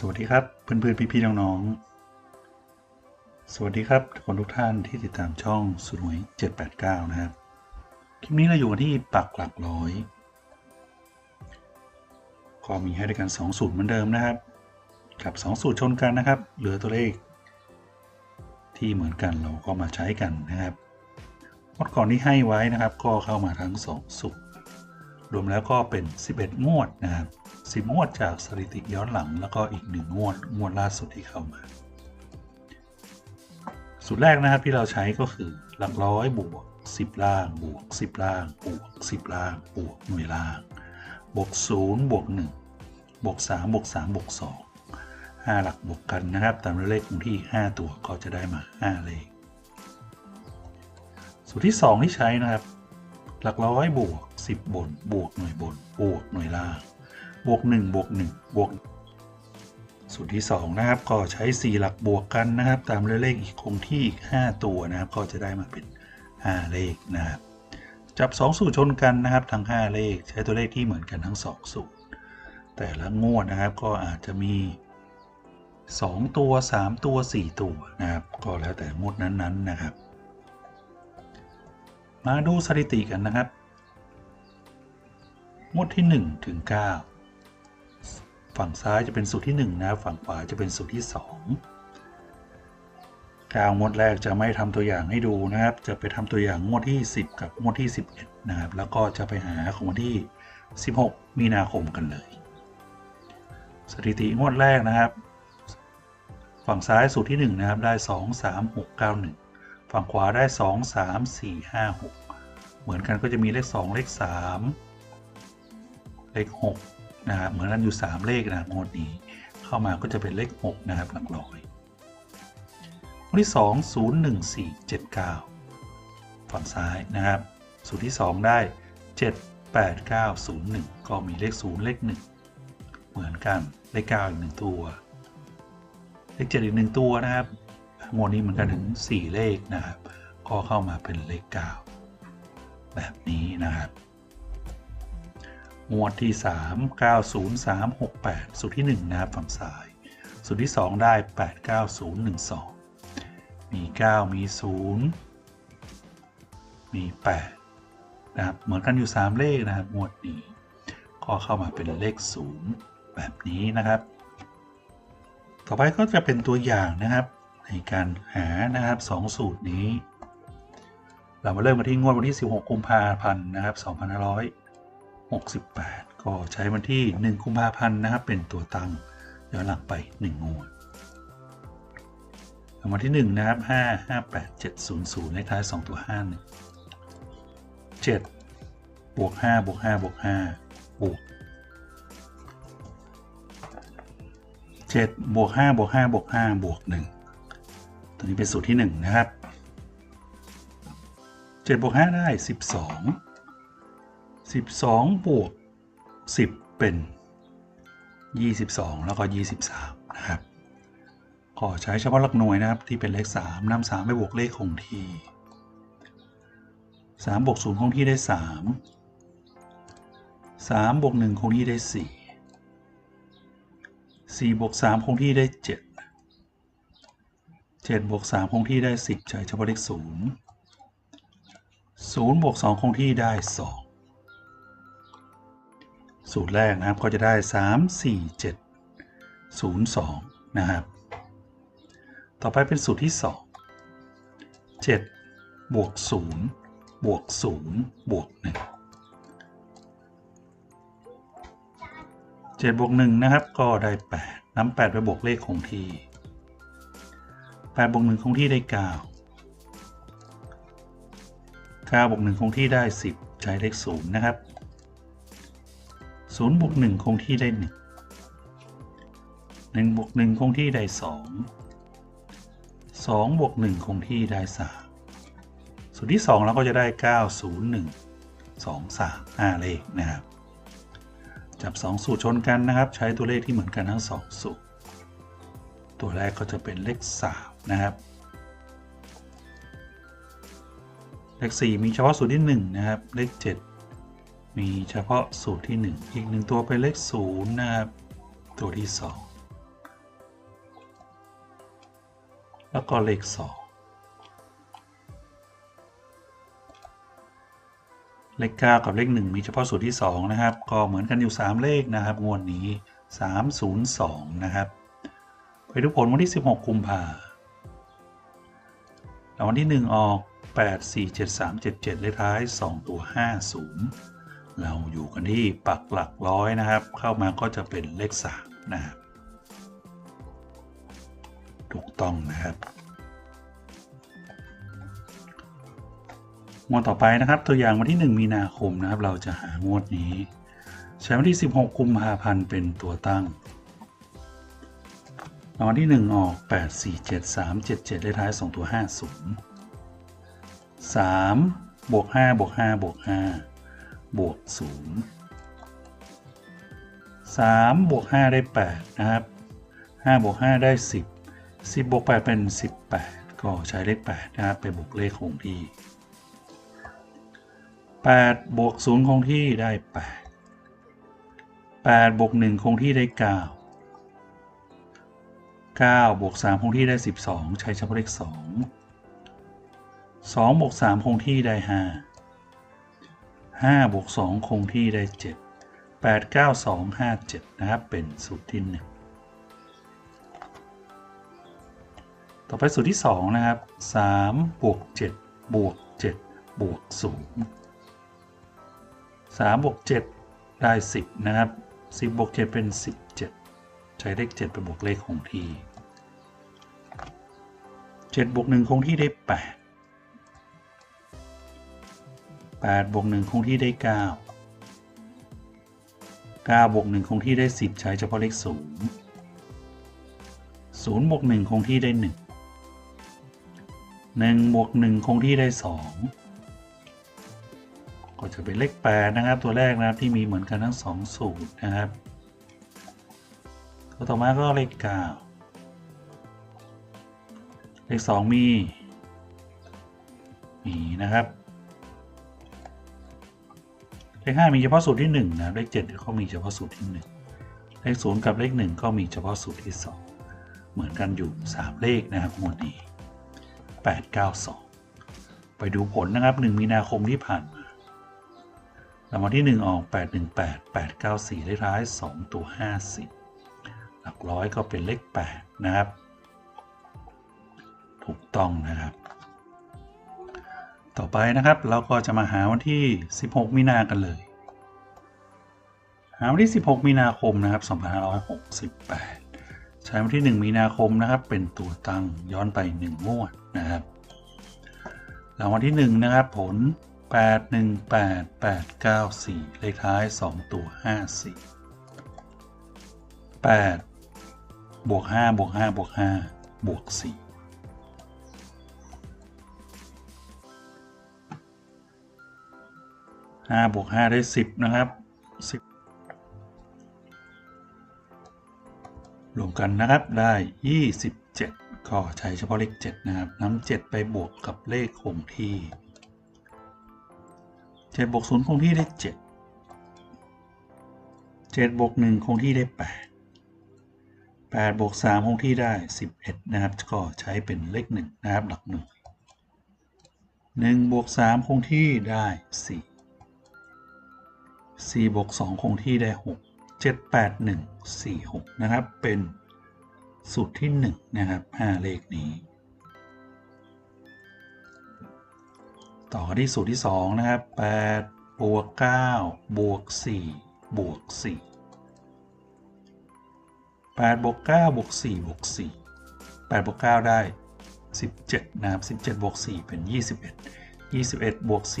สวัสดีครับเพื่อนๆพี่ๆน้องๆ สวัสดีครับทุกคนทุกท่านที่ติดตามช่องสุนวย789 นะครับ คลิปนี้เราอยู่ที่ปักหลักร้อยก็มีให้ด้วยกัน2สูตรเหมือนเดิมนะครับ กับ 2 สูตรชนกันนะครับ เหลือตัวเลข ที่เหมือนกันเราก็มาใช้กันนะครับงวดก่อนที่ให้ไว้นะครับ ก็เข้ามาทั้ง 2 สูตรรวมแล้วก็เป็น 11 งวดนะครับ 10งวดจากสถิติย้อนหลัง แล้วก็อีก1งวดงวดล่าสุดที่เข้ามา สูตรแรกนะครับที่เราใช้ก็คือหลักร้อยบวก10 ล่างบวก10 ล่างบวก10 ล่างบวกหน่วยล่าง บวก0บวก1บวก3บวก3บวก2 5 หลักบวกกันนะครับ ตามเลขคงที่ 5 ตัวก็จะได้มา 5 เลข สูตรที่ 2 ที่ใช้นะครับ หลักร้อยบวก 10 บน บวกหน่วยบน บวกหน่วยล่าง บวก1บวก1บวกสูตรที่ 2 นะครับ ก็ใช้ 4 หลักบวกกันนะครับ ตามเลขอีกคงที่อีก 5 ตัวนะครับ ก็จะได้มาเป็น 5 เลขนะครับ จับ 2 สูตรชนกันนะครับ ทั้ง 5 เลข ใช้ตัวเลขที่เหมือนกันทั้ง 2 สูตร แต่ละงวดนะครับก็อาจจะมี 2 ตัว 3 ตัว 4 ตัวนะครับ ก็แล้วแต่งวดนั้นๆนะครับ มาดูสถิติกันนะครับ งวดที่ 1 ถึง 9 ฝั่งซ้ายจะเป็นสูตรที่ 1 นะ ฝั่งขวาจะเป็นสูตรที่ 2 กลางงวดแรกจะไม่ทำตัวอย่างให้ดูนะครับ จะไปทำตัวอย่างงวดที่ 10 กับงวดที่ 11 นะครับ แล้วก็จะไปหาของวันที่ 16 มีนาคมกันเลย สถิติงวดแรกนะครับ ฝั่งซ้ายสูตรที่ 1 นะครับ ได้ 2 3 6 9 1 ฝั่งขวาได้ 2 3 4 5 6 เหมือนกันก็จะมีเลข 2 เลข 3 เลข 6 นะครับเหมือนกันอยู่ 3 เลขนะงวดนี้เข้ามาก็จะเป็นเลข 6 นะครับหลักร้อยงวดที่ 2 0 1 4 7 9 ฝั่งซ้ายนะครับ สูตรที่ 2 ได้ 7 8 9 0 1 ก็มีเลข 0 เลข 1 เหมือนกันเลข 9 อีก 1 ตัว เลข 7 อีก 1 ตัวนะครับงวดนี้เหมือนกันถึง 4 เลขนะครับ ก็เข้ามาเป็นเลข 9 แบบนี้นะครับ งวดที่ 3 90368 สูตรที่ 1 นะครับฝั่งซ้าย สูตรที่ 2 ได้ 89012 มี 9 มี 0 มี 8 นะครับ เหมือนกันอยู่ 3 เลขนะครับงวดนี้ ก็เข้ามาเป็นเลข 0 แบบนี้นะครับ ต่อไปก็จะเป็นตัวอย่างนะครับ ในการหานะครับ2สูตรนี้ เรามาเริ่มกันที่งวดวันที่ 16 กุมภาพันธ์นะครับ 68 ก็ใช้วันที่ 1 กุมภาพันธ์นะครับ เป็นตัวตั้งย้อนหลังไป 1 งวดรางวัลที่ 1 นะครับ 5 5 8 7 0 0 เลขท้าย 2 ตัว 5 1 7บวก5บวก5บวก5บวก7บวก5บวก5บวก5บวก1ตัวนี้เป็นสูตรที่ 1 นะครับ7บวก5ได้ 12 12 บวก 10 เป็น 22 แล้วก็ 23 นะครับก็ใช้เฉพาะหลักหน่วยนะครับ ที่เป็นเลข 3นำ3ไปบวกเลขคงที่ 3 บวก 0 คงที่ได้ 3 3 บวก 1 คงที่ได้ 4 4 บวก 3 คงที่ได้ 7 7 บวก 3 คงที่ได้ 10 ใช้เฉพาะเลข 0 0 บวก 2 คงที่ได้ 2 สูตรแรกนะครับก็จะได้ 3 4 7 0 2 นะครับ ต่อไปเป็นสูตรที่ 2 7 บวก 0 บวก 0 บวก 1 7บวก 1 นะครับ ก็ได้ 8นำ8 ไปบวกเลขคงที่8บวก 1 คงที่ได้ 9 9บวก1คงที่ได้ 10 ใช้เลข0นะครับ 0บวก1คงที่ได้1 1บวก1คงที่ได้ 2 2บวก1คงที่ได้ 3สูตรที่ 2 เราก็จะได้ 9 0 1 2 3 5 เลขนะครับ จับ 2 สูตรชนกันนะครับ ใช้ตัวเลขที่เหมือนกันทั้ง 2 สูตร ตัวแรกก็จะเป็นเลข 3 นะครับ เลข 4 มีเฉพาะสูตรที่ 1 นะครับ เลข 7 มีเฉพาะสูตรที่ 1 อีกหนึ่งตัวเป็นเลข0นะครับ ตัวที่ 2 แล้วก็เลข 2 เลข 9 กับเลข 1 มีเฉพาะสูตรที่ 2 นะครับ ก็เหมือนกันอยู่ 3 เลขนะครับงวดนี้ 302 นะครับ ไปดูผลวันที่ 16 กุมภาพันธ์รางวัลที่ 1 ออก 8 4 7 3 7 7 เลขท้าย 2 ตัว 50 เราอยู่กันที่ปักหลักร้อยนะครับ เข้ามาก็จะเป็นเลข3นะครับถูกต้องนะครับงวดต่อไปนะครับ ตัวอย่างวันที่ 1 มีนาคมนะครับ เราจะหางวดนี้ ใช้วันที่ 16 กุมภาพันธ์เป็นตัวตั้งรางวัลที่ 1 ออก 8 4 7 3 7 7 เลขท้าย 2 ตัว 50 3บวก5บวก5บวก5 บวก0 3บวก5ได้ 8 นะครับ5บวก5ได้ 10 10บวก8เป็น 18 ก็ใช้เลข8นะครับไปบวกเลขคงที่ 8 บวก0คงที่ได้ 8 8บวก1คงที่ได้ 9 9บวก3คงที่ได้ 12 ใช้เฉพาะเลข 2 2บวก3คงที่ได้ 5 5บวก2คงที่ได้ 7 8 9 2 5 7 นะครับ เป็นสูตรที่ 1 ต่อไปสูตรที่ 2 นะครับ3บวก7บวก7บวก0 3บวก7ได้ 10 นะครับ 10บวก7เป็น 17 ใช้เลข7ไปบวกเลขคงที่7บวก1คงที่ได้ 8 8บวก1คงที่ได้ 9 9บวก1คงที่ได้ 10 ใช้เฉพาะเลข 0 0บวก1คงที่ได้ 1 1บวก1คงที่ได้ 2 ก็จะเป็นเลข 8 นะครับ ตัวแรกนะครับที่มีเหมือนกันทั้ง 2 สูตรนะครับตัวต่อมาก็เลข 9 เลข 2 มี มีนะครับ เลข5มีเฉพาะสูตรที่1นะครับเลข7เขามีเฉพาะสูตรที่1เลข0กับเลข1ก็มีเฉพาะสูตรที่2เหมือนกันอยู่3เลขนะครับหมวดนี้892ไปดูผลนะครับ1มีนาคมที่ผ่านมารางวัลที่1ออก818 894เลขท้าย2ตัว50หลักร้อยก็เป็นเลข8นะครับ ถูกต้องนะครับ ต่อไปนะครับเราก็จะมาหาวันที่ 16 มีนากันเลย หาวันที่ 16 มีนาคมนะครับ2568 ใช้วันที่ 1 มีนาคมนะครับ เป็นตัวตั้งย้อนไป 1 งวดนะครับรางวัลที่ 1 นะครับ ผล 8 1 8 8 9 4 เลขท้าย 2 ตัว 54 8บวก5บวก5บวก5บวก4 5บวก5ได้ 10 นะครับ 10 รวมกันนะครับได้ 27 ก็ใช้เฉพาะเลข 7 นะครับนำ7 ไปบวกกับเลขคงที่ 7 บวก 0 คงที่ได้ 7 7 บวก 1 คงที่ได้ 8 8 บวก 3 คงที่ได้ 11 นะครับ ก็ใช้เป็นเลข 1 นะครับ หลักหน่วย1บวก 3 คงที่ได้ 4 4บวก2คงที่ได้ 6 7 8 1 4 6 นะครับ เป็นสูตรที่ 1 นะครับ 5 เลขนี้ ต่อที่สูตรที่ 2 นะครับ 8 บวก 9 บวก 4 บวก 4 8บวก9บวก4บวก4 8บวก9ได้ 17 นะครับ 17บวก4เป็น 21 21บวก4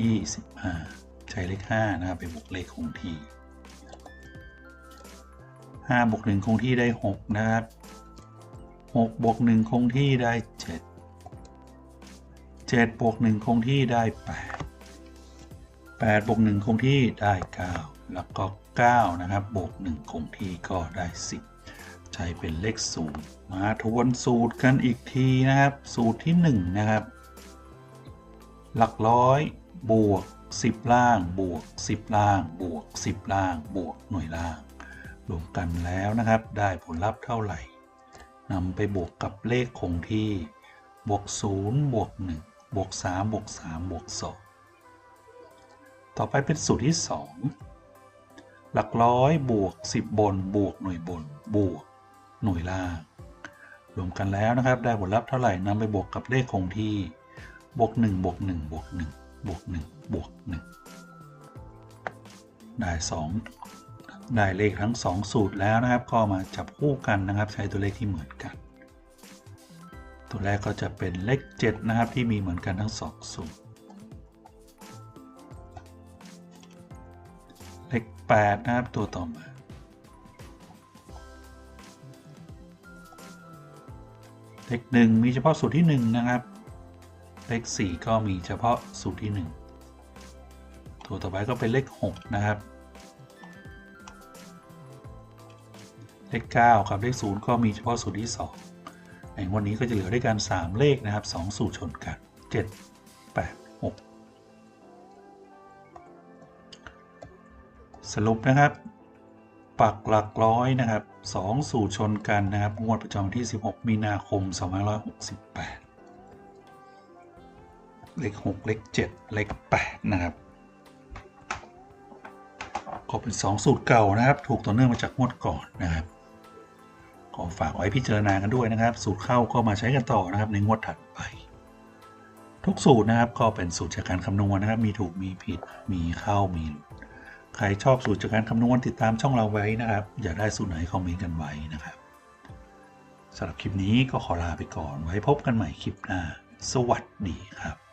25 ช้เลข5นะครับเป็นบวกเลขคงที่5บวก1คงที่ได้ 6 นะครับ6บวก1คงที่ได้ 7 7บวก1คงที่ได้ 8 8บวก1คงที่ได้ 9 แล้วก็ 9 นะครับบวก1คงที่ก็ได้ 10 ใช้เป็นเลขศูนย์มาทวนสูตรกันอีกทีนะครับ สูตรที่ 1 นะครับ หลักร้อยบวก 10 ล่างบวก 10 ล่างบวก 10 ล่างบวกหน่วยล่างรวมกันแล้วนะครับ ได้ผลลัพธ์เท่าไหร่นำไปบวกกับเลขคงที่ บวก 0 บวก 1 บวก 3 บวก 3 บวก 2 ต่อไปเป็นสูตรที่ 2 หลักร้อยบวก 10 บน บวกหน่วยบน บวก หน่วยล่าง รวมกันแล้วนะครับ ได้ผลลัพธ์เท่าไหร่นำไปบวกกับเลขคงที่ บวก 1 บวก 1 บวก 1 บวก1บวก1ได้ 2 ได้เลขทั้ง 2 สูตรแล้วนะครับ ก็มาจับคู่กันนะครับ ใช้ตัวเลขที่เหมือนกัน ตัวแรกก็จะเป็นเลข 7 นะครับ ที่มีเหมือนกันทั้ง 2 สูตร เลข 8 นะครับ ตัวต่อมาเลข1มีเฉพาะสูตรที่ 1 นะครับ เลข 4 ก็มีเฉพาะสูตรที่ 1 ตัวต่อไปก็เป็นเลข 6 นะครับ เลข9กับ เลข 0 ก็มีเฉพาะสูตรที่ 2 ในงวันนี้ก็จะเหลือด้วยกัน 3 เลขนะครับ 2 สูตรชนกัน 7 8 6 สรุปนะครับ ปักหลักร้อยนะครับ 2 สูตรชนกันนะครับ งวดประจำวันที่ 16 มีนาคม2568 เลข 6 เลข 7 เลข 8 นะครับก็เป็น 2 สูตรเก่านะครับ ถูกต่อเนื่องมาจากงวดก่อนนะครับก็ฝากไว้พิจารณากันด้วยนะครับ สูตรเข้าก็มาใช้กันต่อนะครับ ในงวดถัดไป ทุกสูตรนะครับก็เป็นสูตรจากการคำนวณนะครับ มีถูกมีผิดมีเข้ามีหลุดใครชอบสูตรจากการคำนวณติดตามช่องเราไว้นะครับ อยากได้สูตรไหนคอมเมนต์กันไว้นะครับสำหรับคลิปนี้ก็ขอลาไปก่อนไว้พบกันใหม่คลิปหน้า สวัสดีครับ